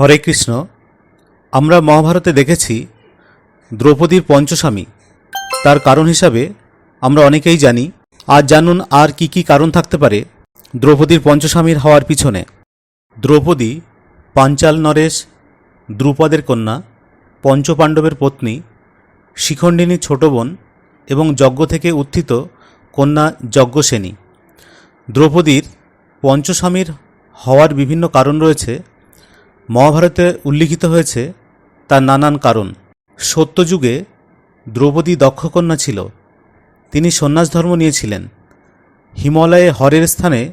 হরে কৃষ্ণ, আমরা মহাভারতে দেখেছি দ্রৌপদীর পঞ্চস্বামী। তার কারণ হিসাবে আমরা অনেকেই জানি, আর জানুন আর কি কি কারণ থাকতে পারে দ্রৌপদীর পঞ্চস্বামীর হওয়ার পিছনে। দ্রৌপদী পাঞ্চাল নরেশ, দ্রুপদের কন্যা, পঞ্চপাণ্ডবের পত্নী শিখণ্ডিনী ছোট বোন এবং যজ্ঞ থেকে উত্থিত কন্যা যজ্ঞসেনী। দ্রৌপদীর পঞ্চস্বামীর হওয়ার বিভিন্ন কারণ রয়েছে মহাভারতে উল্লিখিত হয়েছে তার নানান কারণ। সত্যযুগে দ্রৌপদী দক্ষকন্যা ছিল। তিনি সন্ন্যাস ধর্ম নিয়েছিলেন। হিমালয়ে হরের স্থানে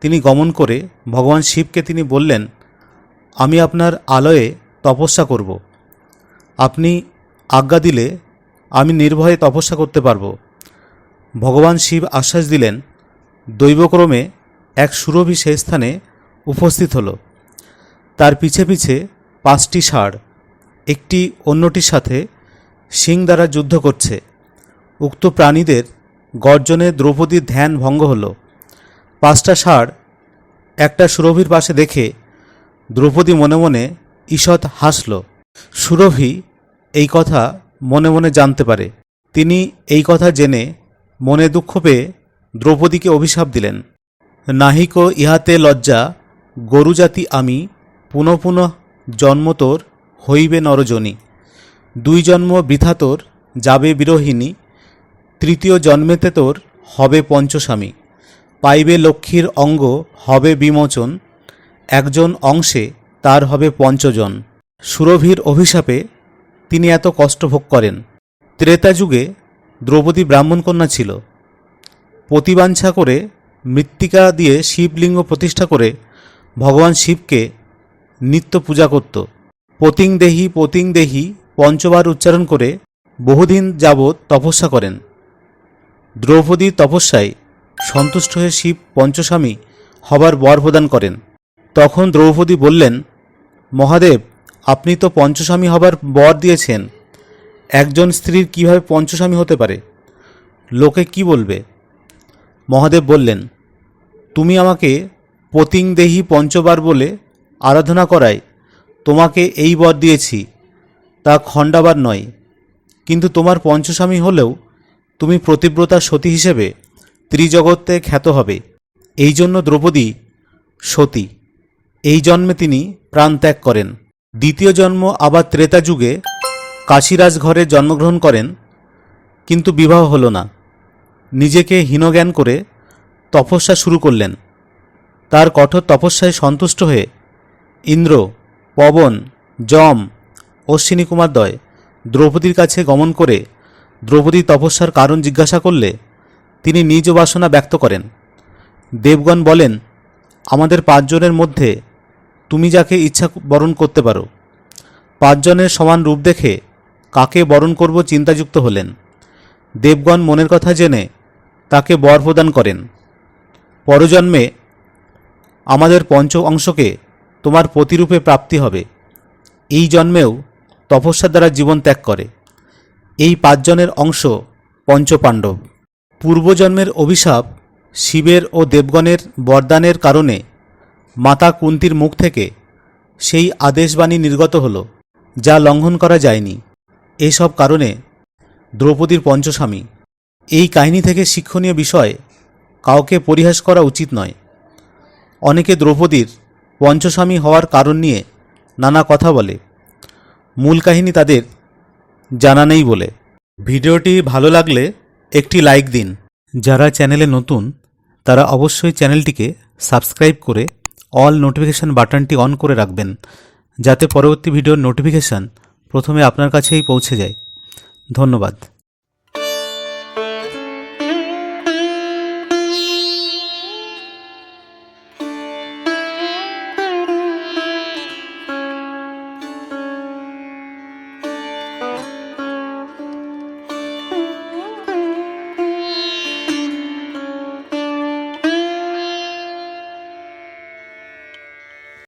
তিনি গমন করে ভগবান শিবকে তিনি বললেন, আমি আপনার আলয়ে তপস্যা করব। আপনি আজ্ঞা দিলে আমি নির্ভয়ে তপস্যা করতে পারব। ভগবান শিব আশ্বাস দিলেন, দৈবক্রমে এক সুরভি সেই স্থানে উপস্থিত হলো। তার পিছে পিছে পাঁচটি ষাঁড়, একটি অন্যটির সাথে সিং দ্বারা যুদ্ধ করছে। উক্ত প্রাণীদের গর্জনে দ্রৌপদীর ধ্যান ভঙ্গ হল। পাঁচটা ষাঁড় একটা সুরভির পাশে দেখে দ্রৌপদী মনে মনে ঈষৎ হাসল। সুরভি এই কথা মনে মনে জানতে পারে। তিনি এই কথা জেনে মনে দুঃখ পেয়ে দ্রৌপদীকে অভিশাপ দিলেন। নাহিক ইহাতে লজ্জা গরুজাতি আমি পুনঃ পুনঃ জন্ম তোর হইবে নরজনী। দুই জন্ম বৃথা তোর, যাবে বিরোহিণী। তৃতীয় জন্মেতে তোর হবে পঞ্চস্বামী। পাইবে লক্ষ্মীর অঙ্গ, হবে বিমোচন। একজন অংশে তার হবে পঞ্চজন। সুরভির অভিশাপে তিনি এত কষ্ট ভোগ করেন। ত্রেতা যুগে দ্রৌপদী ব্রাহ্মণ কন্যা ছিল। প্রতিবাঞ্ছা করে মৃত্তিকা দিয়ে শিবলিঙ্গ প্রতিষ্ঠা করে ভগবান শিবকে নিত্য পূজা করত। পতিং দেহি পতিং দেহি, পঞ্চবার উচ্চারণ করে বহুদিন যাবৎ তপস্যা করেন। দ্রৌপদীর তপস্যায় সন্তুষ্ট হয়ে শিব পঞ্চস্বামী হবার বর প্রদান করেন। তখন দ্রৌপদী বললেন, মহাদেব, আপনি তো পঞ্চস্বামী হবার বর দিয়েছেন। একজন স্ত্রীর কীভাবে পঞ্চস্বামী হতে পারে? লোকে কি বলবে? মহাদেব বললেন, তুমি আমাকে পতিং দেহি পঞ্চবার বলে আরাধনা করায়, তোমাকে এই বর দিয়েছি, তা খণ্ডাবার নয়। কিন্তু তোমার পঞ্চস্বামী হলেও তুমি প্রতিব্রতা সতী হিসেবে ত্রিজগতে খ্যাত হবে। এই জন্য দ্রৌপদী সতী। এই জন্মে তিনি প্রাণ ত্যাগ করেন। দ্বিতীয় জন্ম আবার ত্রেতা যুগে কাশীরাজ ঘরে জন্মগ্রহণ করেন, কিন্তু বিবাহ হলো না। নিজেকে হীনজ্ঞান করে তপস্যা শুরু করলেন। তার কঠোর তপস্যায় সন্তুষ্ট হয়ে ইন্দ্র, পবন, যম, অশ্বিনী কুমারদ্বয় দ্রৌপদীর কাছে গমন করে দ্রৌপদী তপস্যার কারণ জিজ্ঞাসা করলে তিনি নিজ বাসনা ব্যক্ত করেন। দেবগণ বলেন, আমাদের পাঁচজনের মধ্যে তুমি যাকে ইচ্ছা বরণ করতে পারো। পাঁচজনের সমান রূপ দেখে কাকে বরণ করব চিন্তাযুক্ত হলেন। দেবগণ মনের কথা জেনে তাকে বর প্রদান করেন। পরজন্মে আমাদের পঞ্চ অংশকে তোমার প্রতিরূপে প্রাপ্তি হবে। এই জন্মেও তপস্যার দ্বারা জীবন ত্যাগ করে। এই পাঁচজনের অংশ পঞ্চপাণ্ডব। পূর্বজন্মের অভিশাপ শিবের ও দেবগণের বরদানের কারণে মাতা কুন্তির মুখ থেকে সেই আদেশবাণী নির্গত হল, যা লঙ্ঘন করা যায়নি। এইসব কারণে দ্রৌপদীর পঞ্চস্বামী। এই কাহিনী থেকে শিক্ষণীয় বিষয় কাউকে পরিহাস করা উচিত নয়। অনেকে দ্রৌপদীর পঞ্চস্বামী হওয়ার কারণ নিয়ে নানা কথা বলে। মূল কাহিনী তাদের জানা নেই বলে। ভিডিওটি ভালো লাগলে একটি লাইক দিন। যারা চ্যানেলে নতুন, তারা অবশ্যই চ্যানেলটিকে সাবস্ক্রাইব করে অল নোটিফিকেশান বাটনটি অন করে রাখবেন, যাতে পরবর্তী ভিডিওর নোটিফিকেশান প্রথমে আপনার কাছেই পৌঁছে যায়। ধন্যবাদ।